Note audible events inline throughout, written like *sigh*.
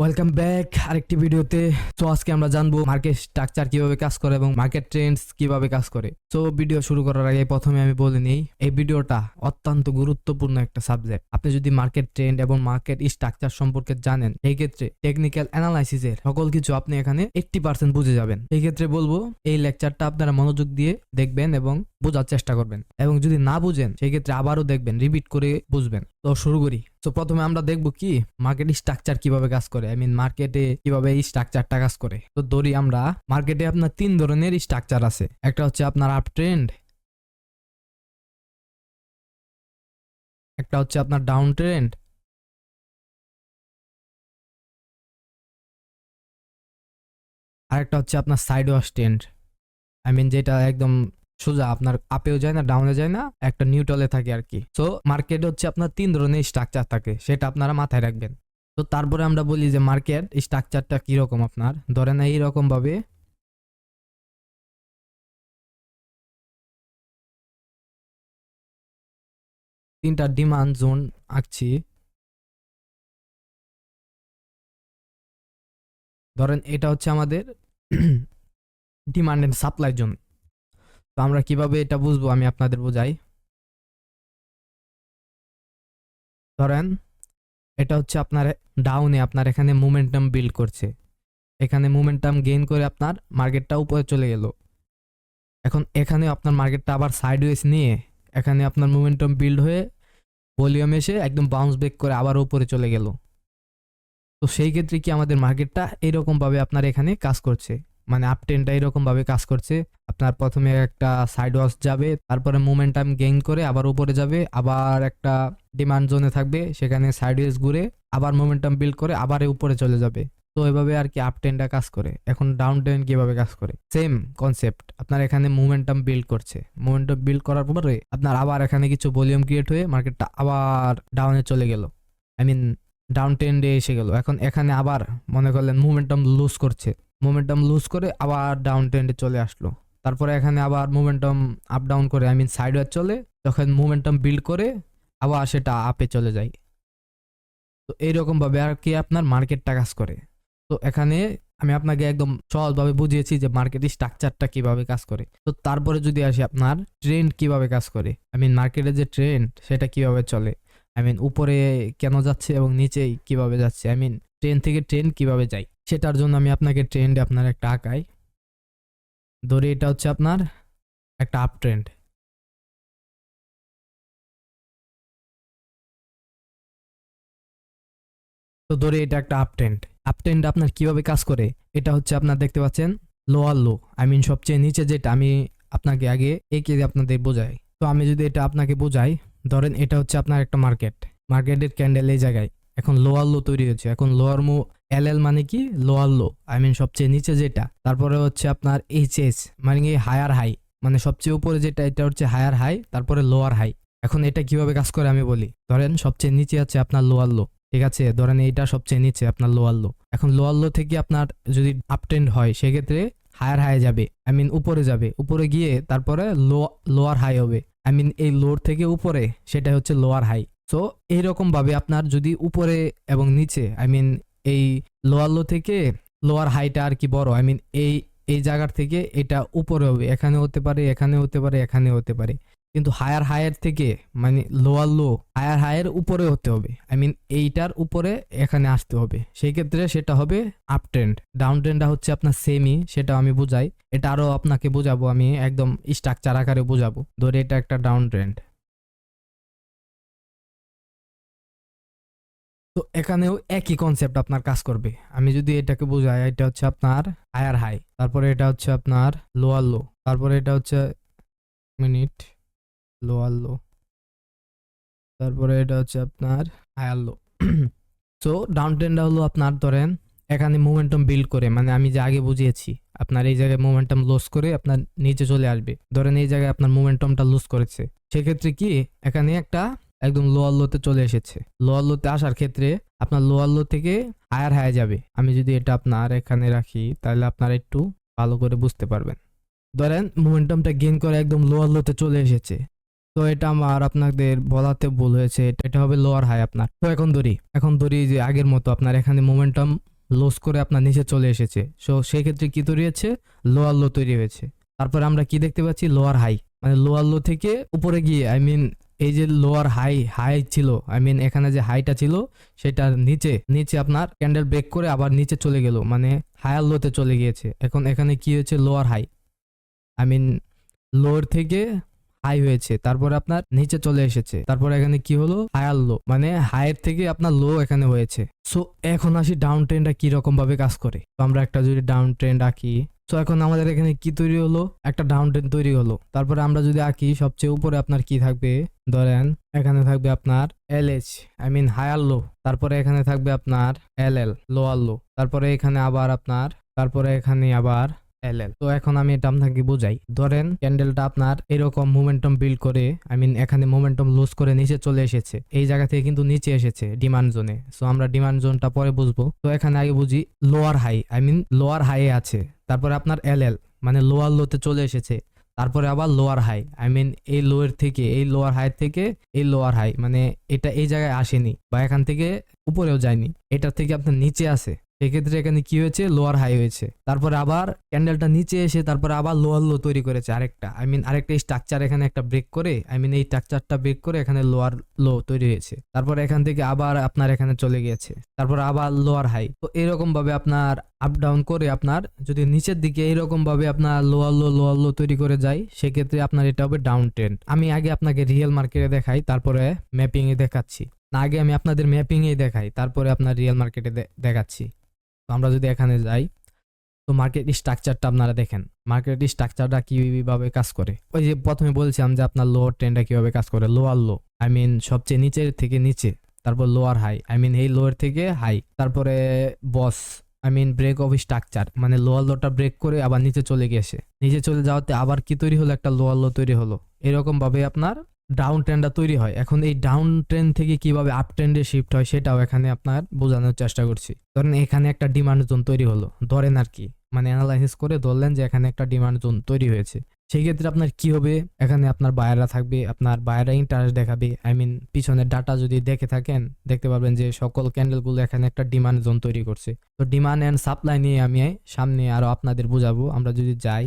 Welcome back আরেকটি ভিডিওতে। তো আজকে আমরা জানব মার্কেট স্ট্রাকচার কীভাবে কাজ করে এবং মার্কেট ট্রেন্ডস কীভাবে কাজ করে। তো ভিডিও শুরু করার আগে প্রথমে আমি বলে নিই, এই ভিডিওটা অত্যন্ত গুরুত্বপূর্ণ একটা সাবজেক্ট আপনি যদি মার্কেট ট্রেন্ড এবং মার্কেট স্ট্রাকচার সম্পর্কে জানেন, এই ক্ষেত্রে টেকনিক্যাল অ্যানালাইসিসের সকল কিছু আপনি এখানে এইট্টি পার্সেন্ট বুঝে যাবেন। এই ক্ষেত্রে বলব, এই লেকচারটা আপনারা মনোযোগ দিয়ে দেখবেন এবং বোঝার চেষ্টা করবেন। এবং যদি না বুঝেন সেই ক্ষেত্রে আবারও দেখবেন রিপিট করে বুঝবেন। তো শুরু করি। তো প্রথমে আমরা দেখব কি মার্কেট স্ট্রাকচার কীভাবে কাজ করে। আই মিন মার্কেটে কীভাবে এই স্ট্রাকচারটা কাজ করে। তো ধরি আমরা মার্কেটে আপনার তিন ধরনের স্ট্রাকচার আছে। একটা হচ্ছে আপনার আপ ট্রেন্ড একটা হচ্ছে আপনার ডাউন ট্রেন্ড আর একটা হচ্ছে আপনার side wash trend I mean যেটা একদম সোজা আপনার আপেও যায় না ডাউনে যায় না, একটা নিউট্রালে থাকে আর কি সো মার্কেট হচ্ছে আপনার তিন ধরনের স্ট্রাকচার থাকে, সেটা আপনারা মাথায় রাখবেন। তো তারপরে আমরা বলি যে মার্কেট স্ট্রাকচারটা কীরকম আপনার? ধরেন এইরকম ভাবে তিনটা ডিমান্ড জোন আঁকছি। ধরেন এটা হচ্ছে আমাদের ডিমান্ড এন্ড সাপ্লাই জোন তো আমরা কীভাবে এটা বুঝব? আমি আপনাদের বোঝাই। ধরেন, এটা হচ্ছে আপনার ডাউনে আপনার এখানে মোমেন্টাম বিল্ড করছে। এখানে মোমেন্টাম গেইন করে আপনার মার্কেটটা উপরে চলে গেল। এখন এখানে আপনার মার্কেটটা আবার সাইডওয়েজ নিয়ে এখানে আপনার মোমেন্টাম বিল্ড হয়ে ভলিউম এসে একদম বাউন্স ব্যাক করে আবার উপরে চলে গেল। তো সেই ক্ষেত্রে কি আমাদের মার্কেটটা এইরকমভাবে আপনার এখানে কাজ করছে? মানে আপ টেনটা এরকমভাবে কাজ করছে। আপনার প্রথমে একটা সাইড ওয়াশ যাবে, তারপরে মোমেন্টাম গেইন করে আবার উপরে যাবে, আবার একটা ডিমান্ড জোনে থাকবে, সেখানে সাইড ওয়েজ ঘুরে আবার মোমেন্টাম বিল্ড করে আবার উপরে চলে যাবে। তো এভাবে আর কি আপ টেনটা কাজ করে। এখন ডাউন টেন কীভাবে কাজ করে? সেম কনসেপ্ট আপনার এখানে মোমেন্টাম বিল্ড করছে। মোমেন্টাম বিল্ড করার পরে আপনার আবার এখানে কিছু ভলিউম ক্রিয়েট হয়ে মার্কেটটা আবার ডাউনে চলে গেল। আই মিন ডাউন টেন্ডে এসে গেল। এখন এখানে আবার মনে করলেন মোমেন্টাম লুজ করছে। মোমেন্টাম লুজ করে আবার ডাউন ট্রেন্ডে চলে আসলো। তারপরে এখানে আবার মোমেন্টাম আপ ডাউন করে আই মিন সাইডওয়ার চলে তখন মোমেন্টাম বিল্ড করে, আবার সেটা আপে চলে যায়। তো এইরকমভাবে আর কি আপনার মার্কেটটা কাজ করে। তো এখানে আমি আপনাকে একদম সহজভাবে বুঝিয়েছি যে মার্কেটের স্ট্রাকচারটা কীভাবে কাজ করে। তো তারপরে যদি আসি আপনার ট্রেন্ড কীভাবে কাজ করে? আই মিন মার্কেটের যে ট্রেন্ড সেটা কীভাবে চলে? আই মিন উপরে কেন যাচ্ছে এবং নিচেই কীভাবে যাচ্ছে? আই মিন ট্রেন থেকে ট্রেন কীভাবে যায়? সেটার জন্য আমি আপনাকে ট্রেন্ডে আপনার একটা আঁকাই। ধরি এটা হচ্ছে আপনার একটা আপ ট্রেন্ড তো ধরে এটা একটা আপ ট্রেন্ড আপ ট্রেন্ড আপনার কীভাবে কাজ করে? এটা হচ্ছে আপনার দেখতে পাচ্ছেন লোয়ার লো আই মিন সবচেয়ে নিচে যেটা আমি আপনাকে আগে এঁকে আপনাদের বোঝাই। তো আমি যদি এটা আপনাকে বোঝাই, ধরেন এটা হচ্ছে আপনার একটা মার্কেট মার্কেটের ক্যান্ডেল এই জায়গায়। এখন লোয়ার লো তৈরি হচ্ছে এখন লোয়ার মো এল এল মানে কি? Lower low. আই মিন সবচেয়ে নিচে যেটা। তারপরে হচ্ছে আপনার এইচ এস মানে কি? হায়ার হাই মানে সবচেয়ে উপরে যেটা, এটা হচ্ছে হায়ার হাই তারপরে লোয়ার হাই এখন এটা কীভাবে কাজ করে আমি বলি? ধরেন সবচেয়ে নিচে আছে আপনার লোয়ার লো, ঠিক আছে? ধরেন এইটা সবচেয়ে নিচে আপনার লোয়ার লো। এখন লোয়ার লো থেকে আপনার যদি আপটেন্ড হয়, সেক্ষেত্রে হায়ার হাই যাবে। আই মিন উপরে যাবে। উপরে গিয়ে তারপরে লোয়ার হাই হবে। আই মিন এই লোর থেকে উপরে সেটা হচ্ছে লোয়ার হাই সো এইরকম ভাবে আপনার যদি উপরে এবং নিচে আই মিন এই লোয়ার লো থেকে লোয়ার হাইটা আর কি বড় আই মিন এই এই জায়গার থেকে এটা উপরে হবে, এখানে হতে পারে, এখানে হতে পারে, এখানে হতে পারে। কিন্তু হায়ার হায়ার থেকে মানে লোয়ার লো হায়ার হায়ার উপরে হতে হবে। আই মিন এইটার উপরে এখানে আসতে হবে। সেই ক্ষেত্রে সেটা হবে আপ ট্রেন্ড ডাউন ট্রেন্ডটা হচ্ছে আপনার সেমি সেটা আমি বুঝাই। এটা আরও আপনাকে বোঝাবো, আমি একদম স্ট্রাকচার আকারে বোঝাবো। ধরে এটা একটা ডাউন ট্রেন্ড তো এখানেও একই কনসেপ্ট আপনার কাজ করবে। আমি যদি এটাকে বোঝাই, এটা হচ্ছে আপনার হায়ার হাই তারপরে এটা হচ্ছে আপনার লোয়ার লো তারপরে এটা হচ্ছে মিনিট লোয়ার লো তারপরে এটা হচ্ছে আপনার হায়ার লো তো ডাউন ট্রেন্ডটা হলো আপনার ধরেন, এখানে মোমেন্টাম বিল্ড করে মানে আমি যে আগে বুঝিয়েছি, আপনার এই জায়গায় মোমেন্টাম লস করে আপনার নিচে চলে আসবে। ধরেন এই জায়গায় আপনার মোমেন্টামটা লুজ করেছে। সেক্ষেত্রে কি? এখানে একটা একদম লোয়ার লোতে চলে এসেছে। লোয়ার লোতে আসার ক্ষেত্রে আপনার লোয়ার লো থেকে হায়ার হায়ার যাবে। আমি যদি এটা আপনার এখানে রাখি, তাহলে আপনারা একটু ভালো করে বুঝতে পারবেন। ধরেন মোমেন্টামটা গেইন করে একদম লোয়ার লোতে চলে এসেছে। তো এটা আমার আপনাদের বলাতে ভুল হয়েছে। এটা- এটা হবে লোয়ার হাই আপনার। তো এখন ধরি এখন ধরি যে আগের মতো আপনার এখানে মোমেন্টাম লস করে আপনার নিচে চলে এসেছে। সো সেই ক্ষেত্রে কি তৈরি হয়েছে? লোয়ার লো তৈরি হয়েছে। তারপর আমরা কি দেখতে পাচ্ছি? লোয়ার হাই মানে লোয়ার লো থেকে উপরে গিয়ে আই মিন এই যে লোয়ার হাই হাই ছিল আই মিন এখানে যে হাইটা ছিল সেটার নিচে নিচে আপনার ক্যান্ডেল ব্রেক করে আবার নিচে চলে গেল মানে হায়ার লোতে চলে গিয়েছে। এখন এখানে কি হয়েছে? Lower high I mean lower থেকে হাই হয়েছে, তারপরে আপনার নিচে চলে এসেছে, তারপর এখানে কি হলো? হায়ার লো মানে হাইয়ের থেকে আপনার লো এখানে হয়েছে। সো এখন আসি ডাউন ট্রেন্ডটা কি রকম ভাবে কাজ করে? তো আমরা একটা যদি ডাউন ট্রেন্ড আঁকি তো এখন আমাদের এখানে কি তৈরি হলো? একটা ডাউন ট্রেন্ড তৈরি হলো। তারপরে আমরা যদি আঁকি, সবচেয়ে উপরে আপনার কি থাকবে? ধরেন, এখানে থাকবে আপনার L H I mean higher low. তারপরে এখানে থাকবে আপনার এল এল লোয়ার লো। তারপরে এখানে আবার আপনার, তারপরে এখানে আবার এল এল তো এখন আমি এটা আপনাকে বোঝাই। ধরেন, ক্যান্ডেলটা আপনার এরকম মোমেন্টাম বিল্ড করে, আই মিন এখানে মোমেন্টাম লুজ করে নিচে চলে এসেছে। এই জায়গা থেকে কিন্তু নিচে এসেছে ডিমান্ড জোনে সো আমরা ডিমান্ড জোনটা পরে বুঝব। তো এখানে আগে বুঝি lower high I mean lower হাইয়ে আছে। তারপরে আপনার এল এল মানে লোয়ার লোতে চলে এসেছে। তারপরে আবার লোয়ার হাই আই মিন এই লোয়ের থেকে, এই লোয়ার হাই থেকে এই লোয়ার হাই মানে এটা এই জায়গায় আসেনি বা এখান থেকে উপরেও যায়নি এটা থেকে আপনার নিচে আসে সেক্ষেত্রে এখানে কি হয়েছে? লোয়ার হাই হয়েছে। তারপরে আবার ক্যান্ডেলটা নিচে এসে তারপরে আবার লোয়ার লো তৈরি করেছে আরেকটা। আই মিন আরেকটা স্ট্রাকচার এখানে একটা ব্রেক করে আই মিন এই স্ট্রাকচারটা ব্রেক করে এখানে লোয়ার লো তৈরি হয়েছে। তারপর এখান থেকে আবার আপনার এখানে চলে গিয়েছে। তারপর আবার লোয়ার হাই তো এরকম ভাবে আপনার আপ ডাউন করে আপনার যদি নিচের দিকে এরকম ভাবে আপনার লোয়ার লো লোয়ার লো তৈরি করে যায়, সেক্ষেত্রে আপনার এটা হবে ডাউন ট্রেন্ড আমি আগে আপনাকে রিয়েল মার্কেটে দেখাই, তারপরে ম্যাপিং এ দেখাচ্ছি। না, আগে আমি আপনাদের ম্যাপিং এ দেখাই, তারপরে আপনার রিয়েল মার্কেটে দেখাচ্ছি। তো আমরা যদি এখানে যাই, তো মার্কেট স্ট্রাকচারটা আপনারা দেখেন। মার্কেট স্ট্রাকচারটা কীভাবে কাজ করে? ওই যে প্রথমে বলছিলাম যে আপনার লোয়ার ট্রেন্ডটা কীভাবে কাজ করে? লোয়ার লো আই মিন সবচেয়ে নিচের থেকে নিচে, তারপর লোয়ার হাই আই মিন এই লোয়ার থেকে হাই তারপরে BOS I mean break of structure মানে লোয়ার লোটা ব্রেক করে আবার নিচে চলে গেছে নিচে চলে যাওয়াতে আবার কি তৈরি হলো? একটা লোয়ার লো তৈরি হলো। এরকমভাবে আপনার ডাউন ট্রেন্ডটা তৈরি হয়। এখন এই ডাউন ট্রেন্ড থেকে কীভাবে আপ ট্রেন্ডে শিফট হয় সেটাও এখানে আপনার বোঝানোর চেষ্টা করছি। ধরেন এখানে একটা ডিমান্ড জোন তৈরি হলো। ধরেন আর কি মানে অ্যানালাইসিস করে ধরলেন যে এখানে একটা ডিমান্ড জোন তৈরি হয়েছে। সেই ক্ষেত্রে আপনার কি হবে? এখানে আপনার বায়াররা থাকবে, আপনার বায়াররা ইন্টারেস্ট দেখাবে। আই মিন পিছনের ডাটা যদি দেখে থাকেন, দেখতে পারবেন যে সকল ক্যান্ডেলগুলো এখানে একটা ডিমান্ড জোন তৈরি করছে। তো ডিমান্ড অ্যান্ড সাপ্লাই নিয়ে আমি সামনে আরও আপনাদের বুঝাবো। আমরা যদি যাই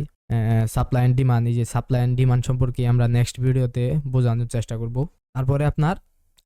সাপ্লাই অ্যান্ড ডিমান্ড এই যে সাপ্লাই অ্যান্ড ডিমান্ড সম্পর্কে আমরা নেক্সট ভিডিওতে বোঝানোর চেষ্টা করব। তারপরে আপনার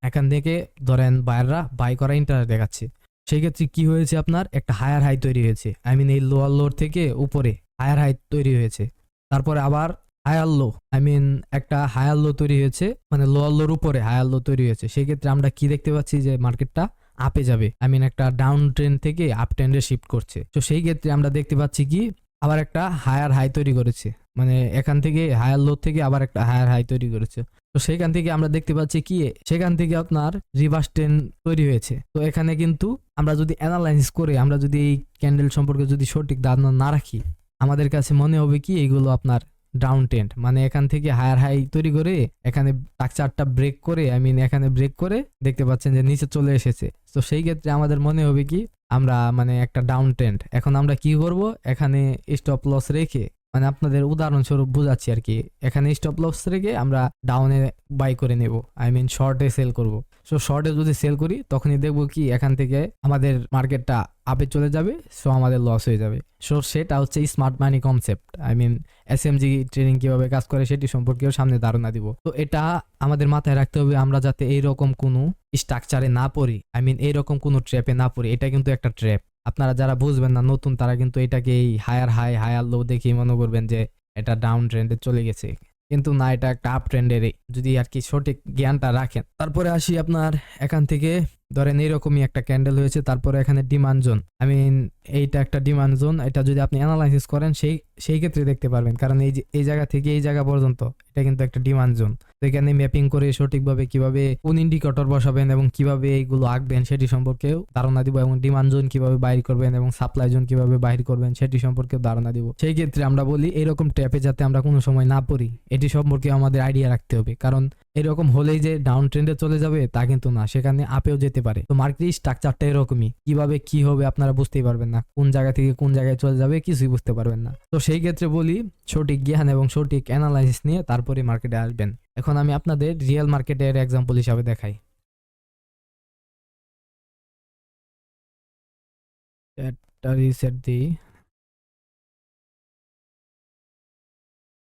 এখান থেকে ধরেন বায়াররা বাই করা ইন্টারেস্ট দেখাচ্ছে। সেই ক্ষেত্রে কী হয়েছে আপনার? একটা হায়ার হাই তৈরি হয়েছে। আই মিন এই লোয়ার লোর থেকে উপরে হায়ার হাই তৈরি হয়েছে। তারপরে আবার হায়ার লো আই মিন একটা হায়ার লো তৈরি হয়েছে মানে লোয়ার লোর উপরে হায়ার লো তৈরি হয়েছে। সেই ক্ষেত্রে আমরা কি দেখতে পাচ্ছি যে মার্কেটটা আপে যাবে। আই মিন একটা ডাউন ট্রেন্ড থেকে আপ ট্রেন্ডে শিফট করছে। তো সেই ক্ষেত্রে আমরা দেখতে পাচ্ছি কি আবার একটা হায়ার হাই তৈরি করেছে। মানে এখান থেকে হায়ার লো থেকে আবার একটা হায়ার হাই তৈরি করেছে। তো সেখান থেকে আমরা দেখতে পাচ্ছি কি, সেখান থেকে আপনার রিভার্স ট্রেন তৈরি হয়েছে। তো এখানে কিন্তু আমরা যদি অ্যানালাইসিস করে, আমরা যদি এই ক্যান্ডেল সম্পর্কে যদি সঠিক ধারণা না রাখি, আমাদের কাছে মনে হবে কি, এগুলো আপনার ডাউন ট্রেন্ড মানে এখান থেকে হায়ার হাই তৈরি করে, এখানে স্ট্রাকচারটা ব্রেক করে আই মিন এখানে ব্রেক করে, দেখতে পাচ্ছেন যে নিচে চলে এসেছে। তো সেই ক্ষেত্রে আমাদের মনে হবে কি আমরা মানে একটা ডাউন ট্রেন্ড এখন আমরা কি করব? এখানে স্টপ লস রেখে মানে আপনাদের উদাহরণস্বরূপ বোঝাচ্ছি আর কি। এখানে স্টপ লস রেখে আমরা ডাউনে বাই করে নেব। আই মিন শর্টে সেল করব। সো শর্টে যদি সেল করি, তখনই দেখব কি এখান থেকে আমাদের মার্কেটটা আপে চলে যাবে সো আমাদের লস হয়ে যাবে। সো সেটা হচ্ছে smart money concept I mean S M G training কীভাবে কাজ করে সেটি সম্পর্কেও সামনে ধারণা দিব। তো এটা আমাদের মাথায় রাখতে হবে আমরা যাতে এইরকম কোনো স্ট্রাকচারে না পড়ি। আই মিন এইরকম কোনো ট্র্যাপে না পড়ি। এটা কিন্তু একটা ট্র্যাপ আপনারা যারা বুঝবেন না, নতুন, তারা কিন্তু এটাকে এই হায়ার হাই হায়ার লো দেখেই মনে করবেন যে এটা ডাউন ট্রেন্ডে চলে গেছে। কিন্তু না, এটা একটা আপ ট্রেন্ডেরই যদি আর কি সঠিক জ্ঞানটা রাখেন। তারপরে আসি আপনার এখান থেকে ধরেন এইরকমই একটা ক্যান্ডেল হয়েছে, তারপরে এখানে ডিমান্ড জোন আই মিন এইটা একটা ডিমান্ড জোন এটা যদি আপনি অ্যানালাইসিস করেন, সেই সেই ক্ষেত্রে দেখতে পারবেন। কারণ এই যে, এই জায়গা থেকে এই জায়গা পর্যন্ত, এটা কিন্তু একটা ডিমান্ড জোন তো এখানে ম্যাপিং করে সঠিকভাবে কীভাবে কোন ইন্ডিকেটর বসাবেন এবং কীভাবে এইগুলো আঁকবেন, সেটি সম্পর্কেও ধারণা দিব এবং ডিমান্ড জোন কীভাবে বাইর করবেন এবং সাপ্লাই জোন কীভাবে বাইর করবেন, সেটি সম্পর্কে ধারণা দিব। সেই ক্ষেত্রে আমরা বলি, এরকম ট্যাপে যাতে আমরা কোনো সময় না পড়ি, এটি সম্পর্কে আমাদের আইডিয়া রাখতে হবে। কারণ এরকম হলেই যে ডাউন ট্রেন্ডে চলে যাবে, তা কিন্তু না। সেখানে আপেও যেতে পারে। তো মার্কেট স্ট্রাকচারটা এরকমই। কীভাবে কি হবে আপনারা বুঝতেই পারবেন না। কোন জায়গা থেকে কোন জায়গায় চলে যাবে কিছুই বুঝতে পারবেন না। তো সেই ক্ষেত্রে বলি, সঠিক জ্ঞান এবং সঠিক অ্যানালাইসিস নিয়ে তারপরে মার্কেটে আসবেন। এখন আমি আপনাদের রিয়েল মার্কেটের এক্সাম্পল হিসাবে দেখাই।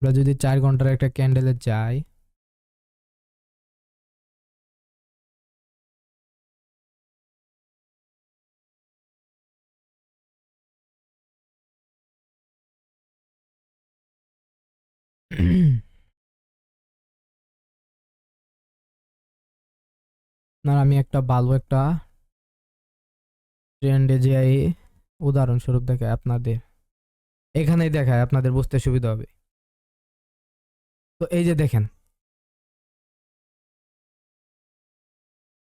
আমরা যদি চার ঘণ্টার একটা ক্যান্ডেলে যাই আপনার আমি একটা ভালো একটা ট্রেন্ডে যাই, উদাহরণস্বরূপ দেখায় আপনাদের। এখানেই দেখায় আপনাদের বুঝতে সুবিধা হবে। তো এই যে দেখেন।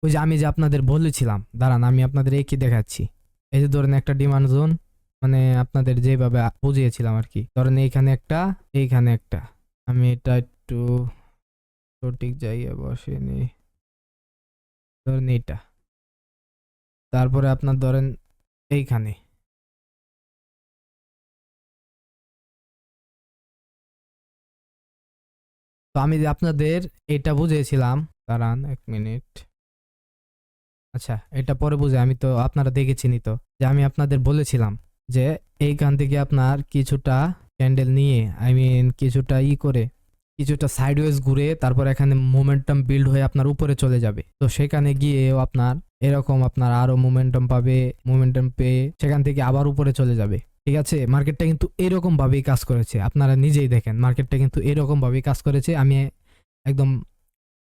ওই যে আমি যে আপনাদের বলেছিলাম, দাঁড়ান আমি আপনাদের একই দেখাচ্ছি। এই যে ধরেন একটা ডিমান্ড জোন মানে আপনাদের যেভাবে বুঝিয়েছিলাম আর কি। ধরেন এইখানে একটা এইখানে একটা। আমি এটা একটু সঠিক জায়গায় বসিয়ে ধরেন এইটা। তারপরে আপনার ধরেন এইখানে। তো আমি আপনাদের এটা বুঝিয়েছিলাম, দাঁড়ান এক মিনিট। আচ্ছা এটা পরে বুঝে আমি তো আপনারা দেখেছিনি তো, যে আমি আপনাদের বলেছিলাম যে এইখান থেকে আপনার কিছুটা ক্যান্ডেল নিয়ে আই মিন কিছুটা ই করে কিছুটা সাইডওয়েজ ঘুরে তারপর এখানে মোমেন্টাম বিল্ড হয়ে আপনার উপরে চলে যাবে। তো সেখানে গিয়েও আপনার এরকম আপনার আরও মোমেন্টাম পাবে মোমেন্টাম পেয়ে সেখান থেকে আবার উপরে চলে যাবে। ঠিক আছে? মার্কেটটা কিন্তু এরকম ভাবেই কাজ করেছে। আপনারা নিজেই দেখেন মার্কেটটা কিন্তু এরকম ভাবেই কাজ করেছে। আমি একদম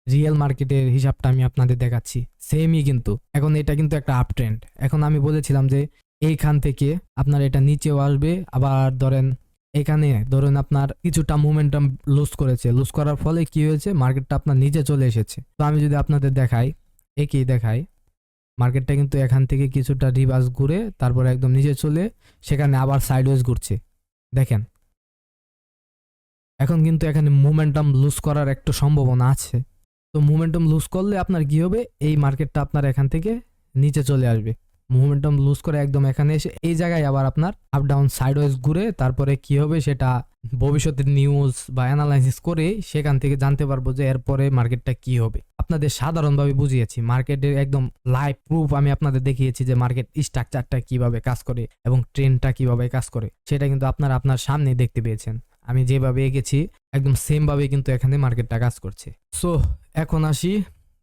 রিয়েল মার্কেটের হিসাবটা আমি আপনাদের দেখাচ্ছি। সেমই কিন্তু। এখন এটা কিন্তু একটা আপ ট্রেন্ড এখন আমি বলেছিলাম যে এইখান থেকে আপনার এটা নিচেও আসবে, আবার ধরেন এখানে ধরুন আপনার কিছুটা মোমেন্টাম লুজ করেছে। লুজ করার ফলে কি হয়েছে? মার্কেটটা আপনার নিচে চলে এসেছে। তো আমি যদি আপনাদের দেখাই একই দেখাই। মার্কেটটা কিন্তু এখান থেকে কিছুটা রিভার্স ঘুরে তারপরে একদম নিচে চলে, সেখানে আবার সাইডওয়েজ ঘুরছে। দেখেন। এখন কিন্তু এখানে মোমেন্টাম লুজ করার একটা সম্ভাবনা আছে। তো মোমেন্টাম লুজ করলে আপনার কি হবে? এই মার্কেটটা আপনার এখান থেকে নিচে চলে আসবে। মোমেন্টাম লুজ করে একদম এখানে এসে এই জায়গায় আবার আপনার আপ ডাউন সাইড সাইডওয়েজ ঘুরে তারপরে কি হবে সেটা ভবিষ্যতের নিউজ বা অ্যানালাইসিস করে সেখান থেকে জানতে পারব যে এরপরে মার্কেটটা কি হবে। আপনাদের সাধারণভাবে বুঝিয়েছি মার্কেটের একদম লাইভ প্রুফ আমি আপনাদের দেখিয়েছি যে মার্কেট স্ট্রাকচারটা কীভাবে কাজ করে এবং ট্রেনটা কীভাবে কাজ করে, সেটা কিন্তু আপনারা আপনার সামনে দেখতে পেয়েছেন। আমি যেভাবে এগেছি একদম সেম ভাবে কিন্তু এখানে মার্কেটটা কাজ করছে। সো এখন আসি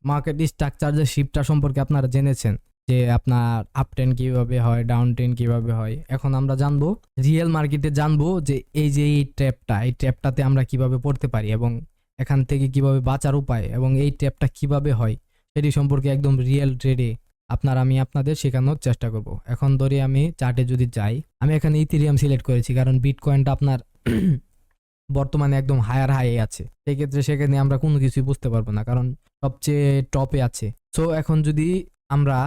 মার্কেট স্ট্রাকচার যে শিপটা সম্পর্কে আপনারা জেনেছেন। যে আপনার আপ ট্রেন কীভাবে হয় ডাউন ট্রেন কীভাবে হয়। এখন আমরা জানব রিয়েল মার্কেটে জানব যে এই যে এই ট্র্যাপটা এই ট্র্যাপটাতে আমরা কীভাবে পড়তে পারি এবং এখান থেকে কীভাবে বাঁচার উপায় এবং এই ট্র্যাপটা কীভাবে হয়, সেটি সম্পর্কে একদম রিয়েল ট্রেডে আপনার আমি আপনাদের শেখানোর চেষ্টা করব। এখন ধরে আমি চার্টে যদি যাই, আমি এখানে ইথিরিয়াম সিলেক্ট করেছি কারণ বিটকয়েনটা আপনার *coughs* বর্তমানে একদম হায়ার হাই আছে। সেই ক্ষেত্রে সেখানে আমরা কোনো কিছুই বুঝতে পারব না কারণ সবচেয়ে টপে আছে। সো এখন যদি আমরা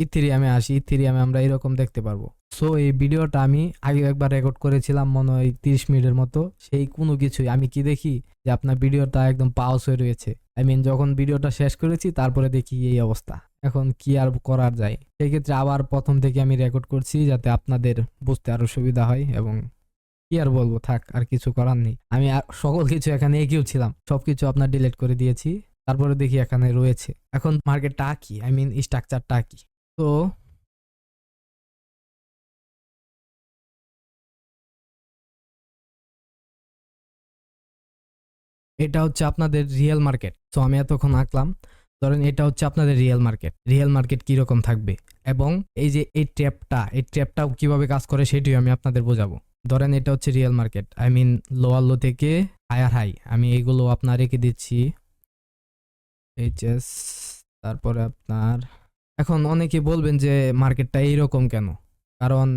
ইথিরিয়ামে আসি ইথিরিয়ামে আমরা এরকম দেখতে পারব। সো এই ভিডিওটা আমি আগে একবার রেকর্ড করেছিলাম, মনে হয় তিরিশ মিনিটের মতো। সেই কোনো কিছুই, আমি কি দেখি যে আপনার ভিডিওটা একদম পাউস হয়ে রয়েছে। আই মিন যখন ভিডিওটা শেষ করেছি, তারপরে দেখি এই অবস্থা। এখন কি আর করার যায়? সেক্ষেত্রে আবার প্রথম থেকে আমি রেকর্ড করছি যাতে আপনাদের বুঝতে আরও সুবিধা হয় এবং কি আর বলব, থাক, আর কিছু করার নেই। আমি আর সকল কিছু এখানে এগিয়েও ছিলাম। সব কিছু আপনার ডিলিট করে দিয়েছি। তারপরে দেখি এখানে রয়েছে। এখন মার্কেটটা কি? আই মিন স্ট্রাকচারটা কি? তো এটা হচ্ছে আপনাদের রিয়েল মার্কেট তো আমি এতক্ষণ আঁকলাম। ধরেন এটা হচ্ছে আপনাদের রিয়েল মার্কেট রিয়েল মার্কেট কীরকম থাকবে? এবং এই যে এই ট্র্যাপটা এই ট্র্যাপটা কীভাবে কাজ করে সেটিও আমি আপনাদের বোঝাবো। ধরেন এটা হচ্ছে real market I mean lower low থেকে হায়ার হাই আমি এইগুলো আপনার রেখে দিচ্ছি। এইচএস তারপরে আপনার এখন অনেকে বলবেন যে মার্কেটটা এইরকম কেন? কারণ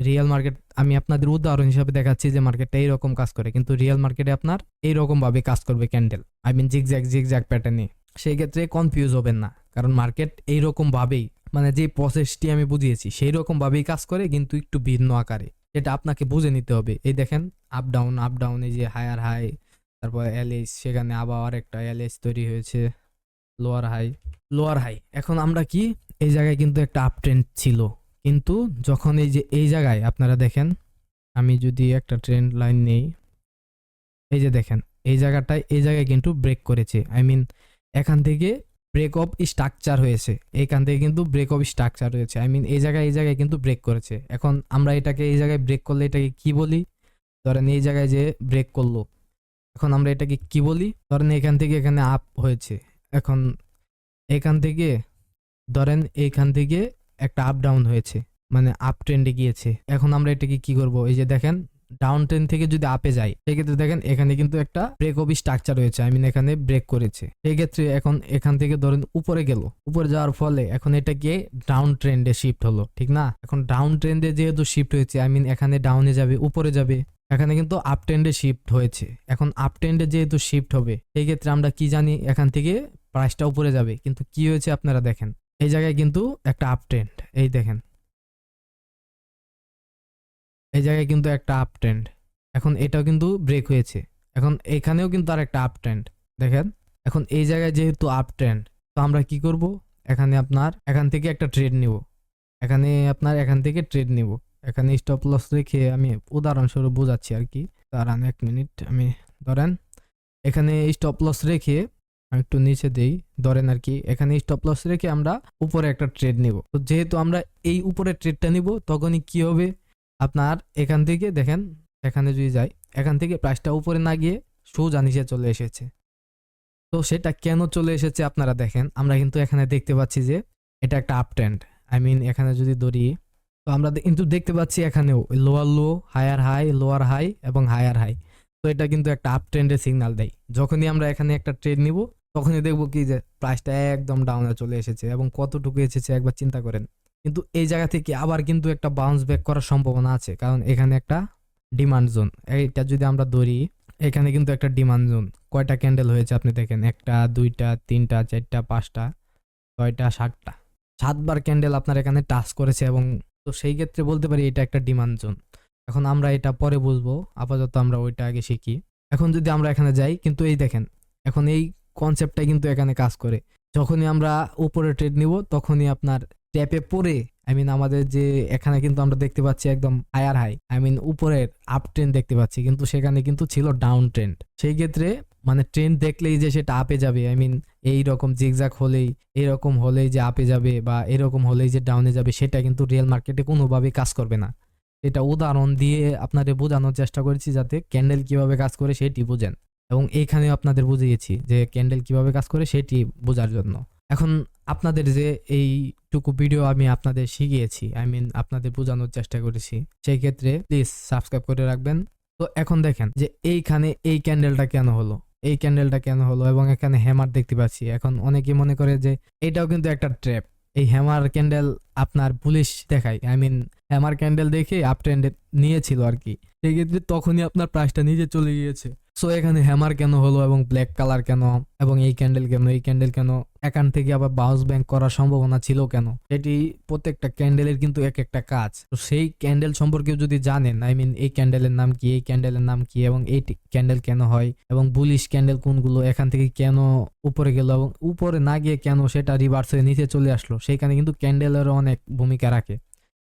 রিয়েল মার্কেট আমি আপনাদের উদাহরণ হিসাবে দেখাচ্ছি যে মার্কেটটা এইরকম কাজ করে, কিন্তু রিয়েল মার্কেটে আপনার এইরকমভাবে কাজ করবে candle I mean zigzag zigzag প্যাটার্নে সেই ক্ষেত্রে কনফিউজ হবেন না, কারণ মার্কেট এইরকমভাবেই মানে যে প্রসেসটি আমি বুঝিয়েছি সেই রকমভাবেই কাজ করে, কিন্তু একটু ভিন্ন আকারে। এটা আপনাকে বুঝে নিতে হবে। এই দেখেন আপ ডাউন আপ ডাউন এই যে হায়ার হাই তারপর এলএস সেখানে আবার আরেকটা এলএস তৈরি হয়েছে লোয়ার হাই লোয়ার হাই এখন আমরা কি এই জায়গায় কিন্তু একটা আপ ট্রেন্ড ছিল। কিন্তু যখন এই যে, এই জায়গায় আপনারা দেখেন, আমি যদি একটা ট্রেন্ড লাইন নেই, এই যে দেখেন, এই জায়গাটায়, এই জায়গায় কিন্তু ব্রেক করেছে। আই মিন এখান থেকে ব্রেক অফ স্ট্রাকচার হয়েছে। এখান থেকে কিন্তু ব্রেক অফ স্ট্রাকচার হয়েছে। আই মিন এই জায়গায় এই জায়গায় কিন্তু ব্রেক করেছে। এখন আমরা এটাকে, এই জায়গায় ব্রেক করলে এটাকে কি বলি? ধরেন এই জায়গায় যে ব্রেক করল। এখন আমরা এটাকে কি বলি? ধরেন এখান থেকে এখানে আপ হয়েছে। এখন এখান থেকে ধরেন এইখান থেকে একটা আপ ডাউন হয়েছে মানে আপ ট্রেন্ডে গিয়েছে। এখন আমরা এটাকে কি করব? এই যে দেখেন ডাউন ট্রেন থেকে যদি আপে যাই, সেক্ষেত্রে দেখেন এখানে কিন্তু একটা ব্রেক অফ স্ট্রাকচার হয়েছে আই মিন এখানে ব্রেক করেছে। সেই ক্ষেত্রে এখন এখান থেকে ধরেন উপরে গেল, উপরে যাওয়ার ফলে এখন এটা গিয়ে ডাউন ট্রেন্ডে শিফট হলো, ঠিক না? এখন ডাউন ট্রেন্ডে যেহেতু শিফট হয়েছে আই মিন এখানে ডাউনে যাবে, উপরে যাবে, এখানে কিন্তু আপ ট্রেন্ডে শিফট হয়েছে। এখন আপ ট্রেন্ডে যেহেতু শিফট হবে সেই ক্ষেত্রে আমরা কি জানি, এখান থেকে প্রাইসটা উপরে যাবে। কিন্তু কি হয়েছে আপনারা দেখেন এই জায়গায় কিন্তু একটা আপ ট্রেন্ড এই দেখেন। এই জায়গায় কিন্তু একটা আপ ট্রেন্ড এখন এটাও কিন্তু ব্রেক হয়েছে। এখন এখানেও কিন্তু আর একটা আপ ট্রেন্ড দেখেন। এখন এই জায়গায় যেহেতু আপ ট্রেন্ড তো আমরা কি করব? এখানে আপনার, এখান থেকে একটা ট্রেড নিব। এখানে আপনার, এখান থেকে ট্রেড নিব। এখানে স্টপ লস রেখে আমি উদাহরণস্বরূপ বোঝাচ্ছি আর কি। দাঁড়ান এক মিনিট আমি ধরেন, এখানে স্টপ লস রেখে আমি একটু নিচে দেই, ধরেন আর কি, এখানে স্টপ লস রেখে আমরা উপরে একটা ট্রেড নিব। তো যেহেতু আমরা এই উপরে ট্রেডটা নিব, তখনই কি হবে? আপনার এখান থেকে দেখেন, এখানে যদি যাই, এখান থেকে প্রাইসটা উপরে না গিয়ে সোজা নিচে চলে এসেছে। তো সেটা কেন চলে এসেছে আপনারা দেখেন, আমরা কিন্তু এখানে দেখতে পাচ্ছি যে এটা একটা আপ ট্রেন্ড আই মিন এখানে যদি ধরি, তো আমরা কিন্তু দেখতে পাচ্ছি এখানেও lower low higher high lower high এবং হায়ার হাই তো এটা কিন্তু একটা আপ ট্রেন্ডের সিগনাল দেয়। যখনই আমরা এখানে একটা ট্রেড নিব, তখনই দেখব কি যে প্রাইসটা একদম ডাউনে চলে এসেছে এবং কতটুকু এসেছে একবার চিন্তা করেন। কিন্তু এই জায়গা থেকে আবার কিন্তু একটা বাউন্স ব্যাক করার সম্ভাবনা আছে, কারণ এখানে একটা ডিমান্ড জোন এইটা যদি আমরা ধরি, এখানে কিন্তু একটা ডিমান্ড জোন কয়টা ক্যান্ডেল হয়েছে আপনি দেখেন? একটা, দুইটা, তিনটা, চারটা, পাঁচটা, ছয়টা, সাতটা। সাতবার ক্যান্ডেল আপনার এখানে টাচ করেছে এবং তো সেই ক্ষেত্রে বলতে পারি এটা একটা ডিমান্ড জোন এখন আমরা এটা পরে বুঝব, আপাতত আমরা ওইটা আগে শিখি। এখন যদি আমরা এখানে যাই, কিন্তু এই দেখেন, এখন এই কনসেপ্টটাই কিন্তু এখানে কাজ করে। যখনই আমরা উপরে ট্রেড নিব, তখনই আপনার ট্যাপে পরে আই মিন আমাদের যে এখানে কিন্তু আমরা দেখতে পাচ্ছি একদম হায়ার হাই আই মিন উপরের আপ ট্রেন্ড দেখতে পাচ্ছি, কিন্তু সেখানে কিন্তু ছিল ডাউন ট্রেন্ড সেই ক্ষেত্রে মানে ট্রেন্ড দেখলেই যে সেটা আপে যাবে আই মিন এই রকম জিগজাক হলেই, এরকম হলেই যে আপে যাবে বা এরকম হলেই যে ডাউনে যাবে, সেটা কিন্তু রিয়েল মার্কেটে কোনোভাবেই কাজ করবে না। এটা উদাহরণ দিয়ে আপনাদের বোঝানোর চেষ্টা করেছি যাতে ক্যান্ডেল কীভাবে কাজ করে সেটি বোঝেন। এবং এইখানেও আপনাদের বুঝিয়েছি যে ক্যান্ডেল কীভাবে কাজ করে সেটি বোঝার জন্য। এখন আপনাদের যে এইটুকু ভিডিও আমি আপনাদের শিখিয়েছি আই মিন আপনাদের বোঝানোর চেষ্টা করেছি, সেই ক্ষেত্রে প্লিজ সাবস্ক্রাইব করে রাখবেন। তো এখন দেখেন যে এইখানে এই ক্যান্ডেলটা কেন হলো? এই ক্যান্ডেলটা কেন হলো? এবং এখানে হ্যামার দেখতে পাচ্ছি। এখন অনেকে মনে করে যে এটাও কিন্তু একটা ট্র্যাপ এই হ্যামার ক্যান্ডেল আপনার পুলিশ দেখায়। আই মিন হ্যামার ক্যান্ডেল দেখে আপ ট্রেন্ডে নিয়েছিল আর কি। সেক্ষেত্রে তখনই আপনার প্রাইসটা নিজে চলে গিয়েছে। সো এখানে হ্যামার কেন হলো এবং ব্ল্যাক কালার কেন এবং এই ক্যান্ডেল কেন, এই ক্যান্ডেল কেন? এখান থেকে আবার বাউন্স ব্যাংক করার সম্ভাবনা ছিল কেন? এটি প্রত্যেকটা ক্যান্ডেলের কিন্তু এক একটা কাজ। তো সেই ক্যান্ডেল সম্পর্কে যদি জানেন আই মিন এই ক্যান্ডেলের নাম কি, এই ক্যান্ডেলের নাম কি এবং এই ক্যান্ডেল কেন হয় এবং বুলিশ ক্যান্ডেল কোনগুলো, এখান থেকে কেন উপরে গেল এবং উপরে না গিয়ে কেন সেটা রিভার্স হয়ে নিচে চলে আসলো, সেইখানে কিন্তু ক্যান্ডেলেরও অনেক ভূমিকা রাখে।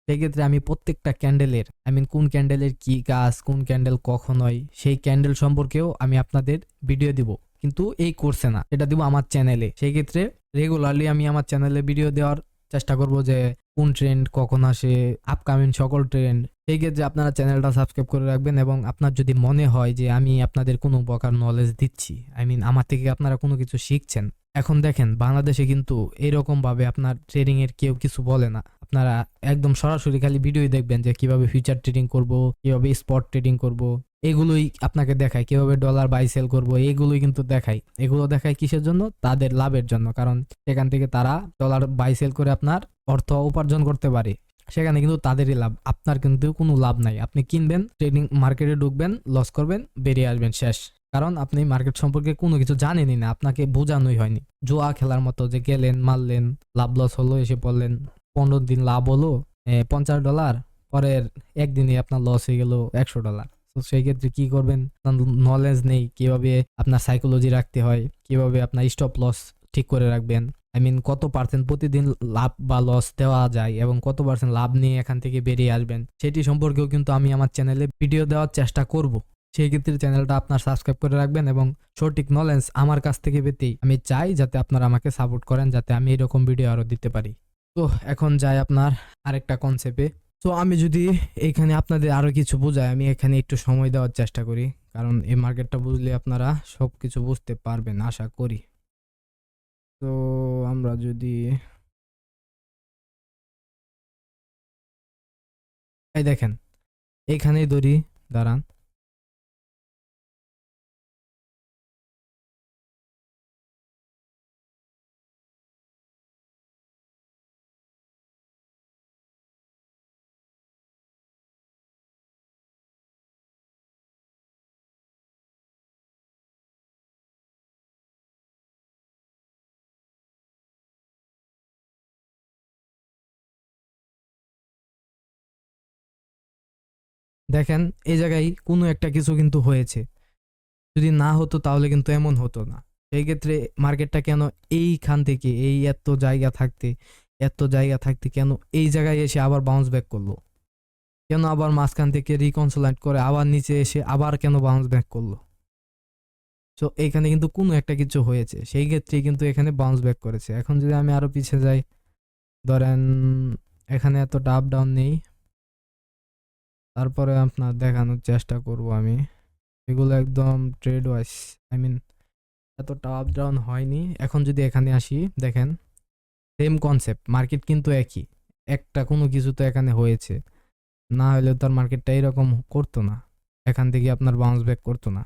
সেক্ষেত্রে আমি প্রত্যেকটা ক্যান্ডেলের আই মিন কোন ক্যান্ডেলের কি কাজ কোন ক্যান্ডেল কখন হয়, সেই ক্যান্ডেল সম্পর্কেও আমি আপনাদের ভিডিও দিব। কিন্তু এই কোর্সে না, এটা দিব আমার চ্যানেলে সেই ক্ষেত্রে রেগুলারলি আমি আমার চ্যানেলে ভিডিও দেওয়ার চেষ্টা করব যে কোন ট্রেন্ড কখন আসে আপকামিং সকল ট্রেন্ড সেই ক্ষেত্রে আপনারা চ্যানেলটা সাবস্ক্রাইব করে রাখবেন এবং আপনার যদি মনে হয় যে আমি আপনাদের কোনো প্রকার নলেজ দিচ্ছি আই মিন আমার থেকে আপনারা কোনো কিছু শিখছেন, এখন দেখেন বাংলাদেশে কিন্তু এরকম ভাবে আপনার ট্রেডিং এর কেউ কিছু বলে না। আপনারা একদম সরাসরি খালি ভিডিওই দেখবেন যে কীভাবে ফিউচার ট্রেডিং করব, কীভাবে স্পট ট্রেডিং করব এগুলোই আপনাকে দেখায় কীভাবে ডলার বাই সেল করব, এগুলোই কিন্তু দেখায়। এগুলো দেখায় কিসের জন্য? তাদের লাভের জন্য। কারণ সেখান থেকে তারা ডলার বাই সেল করে আপনার অর্থ উপার্জন করতে পারে। সেখানে কিন্তু তাদেরই লাভ। আপনার কিন্তু কোনো লাভ নাই। আপনি কিনবেন ট্রেডিং মার্কেটে ঢুকবেন লস করবেন, বেরিয়ে আসবেন শেষ। কারণ আপনি মার্কেট সম্পর্কে কোনো কিছু জানেনই না। আপনাকে বোঝানোই হয়নি। জোয়া খেলার মতো যে গেলেন, মারলেন, লাভ লস হলো, এসে পড়লেন। পনেরো দিন লাভ হলো পঞ্চাশ ডলার পরের একদিনে আপনার লস হয়ে গেল একশো ডলার তো সেই ক্ষেত্রে কি করবেন? নলেজ নেই কীভাবে আপনার সাইকোলজি রাখতে হয়, কীভাবে আপনার স্টপ লস ঠিক করে রাখবেন। আই মিন কত পার্সেন্ট প্রতিদিন লাভ বা লস দেওয়া যায় এবং কত পার্সেন্ট লাভ নিয়ে এখান থেকে বেরিয়ে আসবেন, সেটি সম্পর্কেও কিন্তু আমি আমার চ্যানেলে ভিডিও দেওয়ার চেষ্টা করব। সেই ক্ষেত্রে চ্যানেলটা আপনার সাবস্ক্রাইব করে রাখবেন এবং সঠিক নলেজ আমার কাছ থেকে পেতেই আমি চাই যাতে আপনারা আমাকে সাপোর্ট করেন, যাতে আমি এরকম ভিডিও আরও দিতে পারি। তো এখন যাই আপনার আরেকটা কনসেপ্টে তো আমি যদি এখানে আপনাদের আরও কিছু বোঝাই, আমি এখানে একটু সময় দেওয়ার চেষ্টা করি, কারণ এই মার্কেটটা বুঝলে আপনারা সব কিছু বুঝতে পারবেন, আশা করি। তো আমরা যদি এই দেখেন, এখানেই ধরি, দাঁড়ান। দেখেন, এই জায়গায় কোনো একটা কিছু কিন্তু হয়েছে। যদি না হতো তাহলে কিন্তু এমন হতো না। সেই ক্ষেত্রে মার্কেটটা কেন এইখান থেকে, এই এত জায়গা থাকতে, এত জায়গা থাকতে কেন এই জায়গায় এসে আবার বাউন্স ব্যাক করল? কেন আবার মাঝখান থেকে রিকনসোলেট করে আবার নিচে এসে আবার কেন বাউন্স ব্যাক করল? তো এখানে কিন্তু কোনো একটা কিছু হয়েছে। সেই ক্ষেত্রেই কিন্তু এখানে বাউন্স ব্যাক করেছে। এখন যদি আমি আরও পিছিয়ে যাই, ধরেন এখানে এতটা আপ ডাউন নেই। তারপরে আপনার দেখানোর চেষ্টা করব আমি। এগুলো একদম ট্রেড ওয়াইজ আই মিন এতটা আপ ডাউন হয়নি। এখন যদি এখানে আসি, দেখেন সেম কনসেপ্ট মার্কেট কিন্তু একই। একটা কোনো কিছু তো এখানে হয়েছে। না হলে তার মার্কেটটা এরকম করতো না। এখান থেকে আপনার বাউন্স ব্যাক করতো না।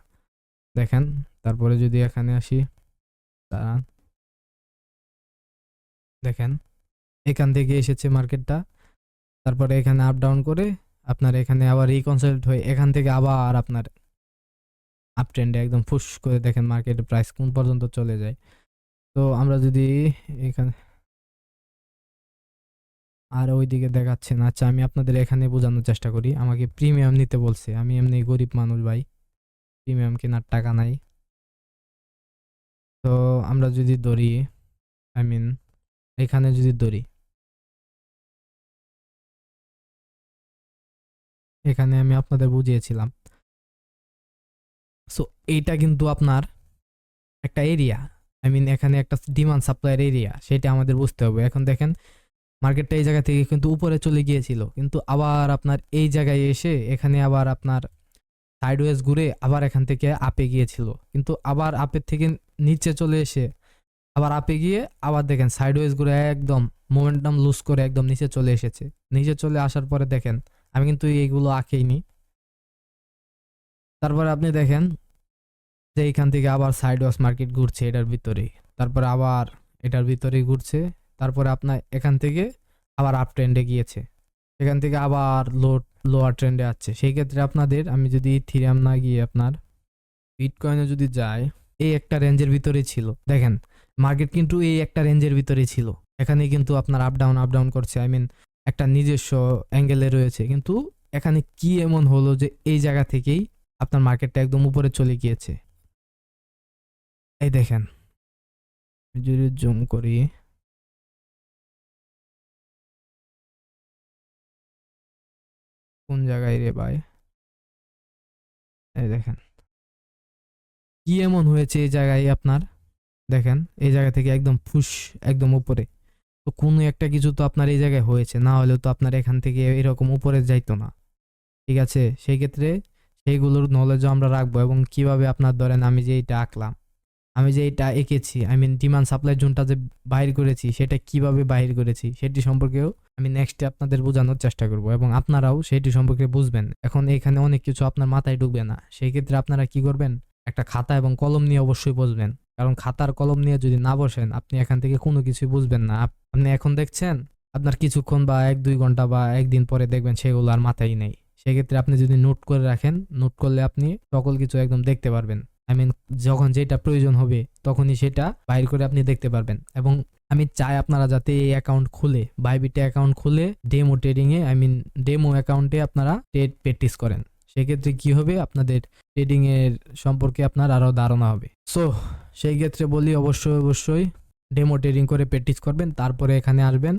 দেখেন, তারপরে যদি এখানে আসি, দাঁড়ান। দেখেন, এখান থেকে এসেছে মার্কেটটা তারপরে এখানে আপ ডাউন করে আপনার এখানে আবার রিকনসাল্ট হয়ে এখান থেকে আবার আপনার আপ ট্রেন্ডে একদম ফুস করে দেখেন মার্কেটের প্রাইস কোন পর্যন্ত চলে যায়। তো আমরা যদি এখানে আর ওইদিকে দেখাচ্ছে না আচ্ছা আমি আপনাদের এখানে বোঝানোর চেষ্টা করি। আমাকে প্রিমিয়াম নিতে বলছে। আমি এমনি গরিব মানুষ ভাই। প্রিমিয়াম কেনার টাকা নাই। তো আমরা যদি ধরি আই মিন এখানে যদি ধরি এখানে আমি আপনাদের বুঝিয়েছিলাম। সো এইটা কিন্তু আপনার একটা এরিয়া আই মিন এখানে একটা ডিমান্ড সাপ্লাইয়ের এরিয়া সেটা আমাদের বুঝতে হবে। এখন দেখেন মার্কেটটা এই জায়গা থেকে কিন্তু উপরে চলে গিয়েছিল। কিন্তু আবার আপনার এই জায়গায় এসে এখানে আবার আপনার সাইডওয়েজ ঘুরে আবার এখান থেকে আপে গিয়েছিল। কিন্তু আবার আপের থেকে নিচে চলে এসে আবার আপে গিয়ে আবার দেখেন সাইডওয়েজ ঘুরে একদম মোমেন্টাম লুজ করে একদম নিচে চলে এসেছে। নিচে চলে আসার পরে দেখেন আমি কিন্তু এইগুলো আঁকেইনি। তারপরে আপনি দেখেন যে এইখান থেকে আবার সাইড ওয়াশ মার্কেট ঘুরছে এটার ভিতরে তারপরে আবার এটার ভিতরে ঘুরছে। তারপরে আপনার এখান থেকে আবার আপ ট্রেন্ডে গিয়েছে। এখান থেকে আবার লো লোয়ার ট্রেন্ডে আছে সেই ক্ষেত্রে আপনাদের আমি যদি থিরাম না গিয়ে আপনার বিটকয়েনে যদি যায় এই একটা রেঞ্জের ভিতরেই ছিল। দেখেন মার্কেট কিন্তু এই একটা রেঞ্জের ভিতরেই ছিল। এখানে কিন্তু আপনার আপ ডাউন আপ ডাউন করছে। আই মিন একটা নিজস্ব অ্যাঙ্গেলে রয়েছে। কিন্তু এখানে কি এমন হলো যে এই জায়গা থেকেই আপনার মার্কেটটা একদম উপরে চলে গিয়েছে? এই দেখেন। যদি জুম করি। কোন জায়গায় রে ভাই? এই দেখেন। কি এমন হয়েছে এই জায়গায় আপনার? দেখেন, এই জায়গা থেকে একদম ফুস একদম উপরে। তো কোনো একটা কিছু তো আপনার এই জায়গায় হয়েছে, না হলেও তো আপনার এখান থেকে এরকম উপরে যাইতো না। ঠিক আছে? সেই ক্ষেত্রে সেইগুলোর নলেজও আমরা রাখব এবং কীভাবে আপনার ধরেন আমি যে এইটা আঁকলাম, আমি যে এটা এঁকেছি আই মিন ডিমান্ড সাপ্লাই জোনটা যে বাহির করেছি, সেটা কীভাবে বাহির করেছি, সেটি সম্পর্কেও আমি নেক্সটে আপনাদের বোঝানোর চেষ্টা করব এবং আপনারাও সেটি সম্পর্কে বুঝবেন। এখন এখানে অনেক কিছু আপনার মাথায় ঢুকবে না, সেই ক্ষেত্রে আপনারা কি করবেন? একটা খাতা এবং কলম নিয়ে অবশ্যই বসবেন। কারণ খাতার কলম নিয়ে যদি না বসেন, আপনি এখান থেকে কোনো কিছুই বুঝবেন না। আপনি এখন দেখছেন, আপনার কিছুক্ষণ বা এক, দুই ঘণ্টা বা একদিন পরে দেখবেন সেগুলো আর মাথায় নেই। সেক্ষেত্রে আপনি যদি নোট করে রাখেন, নোট করলে আপনি সকল কিছু একদম দেখতে পারবেন। আই মিন, যখন যেটা প্রয়োজন হবে, তখনই সেটা বাইর করে আপনি দেখতে পারবেন। এবং আমি চাই আপনারা যাতে এই অ্যাকাউন্ট খুলে বাইবিটে অ্যাকাউন্ট খুলে ডেমো ট্রেডিং এ, আই মিন ডেমো অ্যাকাউন্টে আপনারা ট্রেড প্র্যাকটিস করেন। সেক্ষেত্রে কি হবে? আপনাদের ট্রেডিংয়ের সম্পর্কে আপনার আরও ধারণা হবে। সো সেই ক্ষেত্রে বলি অবশ্যই অবশ্যই ডেমো ট্রেডিং করে প্র্যাকটিস করবেন তারপরে এখানে আসবেন।